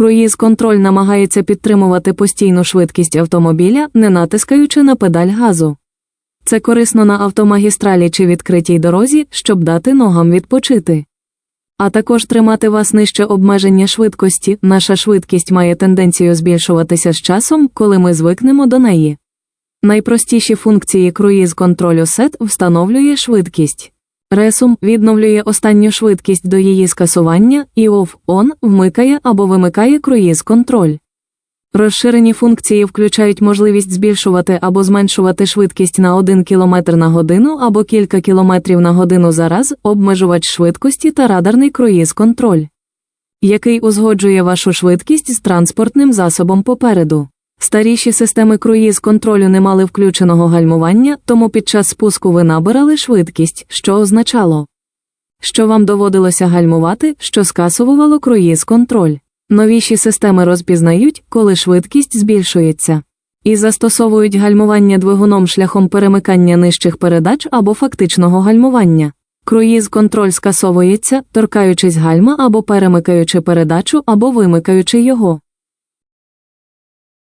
Круїз контроль намагається підтримувати постійну швидкість автомобіля, не натискаючи на педаль газу. Це корисно на автомагістралі чи відкритій дорозі, щоб дати ногам відпочити. А також тримати вас нижче обмеження швидкості. Наша швидкість має тенденцію збільшуватися з часом, коли ми звикнемо до неї. Найпростіші функції круїз контролю сет встановлює швидкість. Ресум відновлює останню швидкість до її скасування і OFF-ON вмикає або вимикає круїз контроль. Розширені функції включають можливість збільшувати або зменшувати швидкість на 1 км на годину або кілька кілометрів на годину за раз, обмежувач швидкості та радарний круїз контроль, який узгоджує вашу швидкість з транспортним засобом попереду. Старіші системи круїз контролю не мали включеного гальмування, тому під час спуску ви набирали швидкість, що означало, що вам доводилося гальмувати, що скасовувало круїз контроль. Новіші системи розпізнають, коли швидкість збільшується, і застосовують гальмування двигуном шляхом перемикання нижчих передач або фактичного гальмування. Круїз контроль скасовується, торкаючись гальма або перемикаючи передачу або вимикаючи його.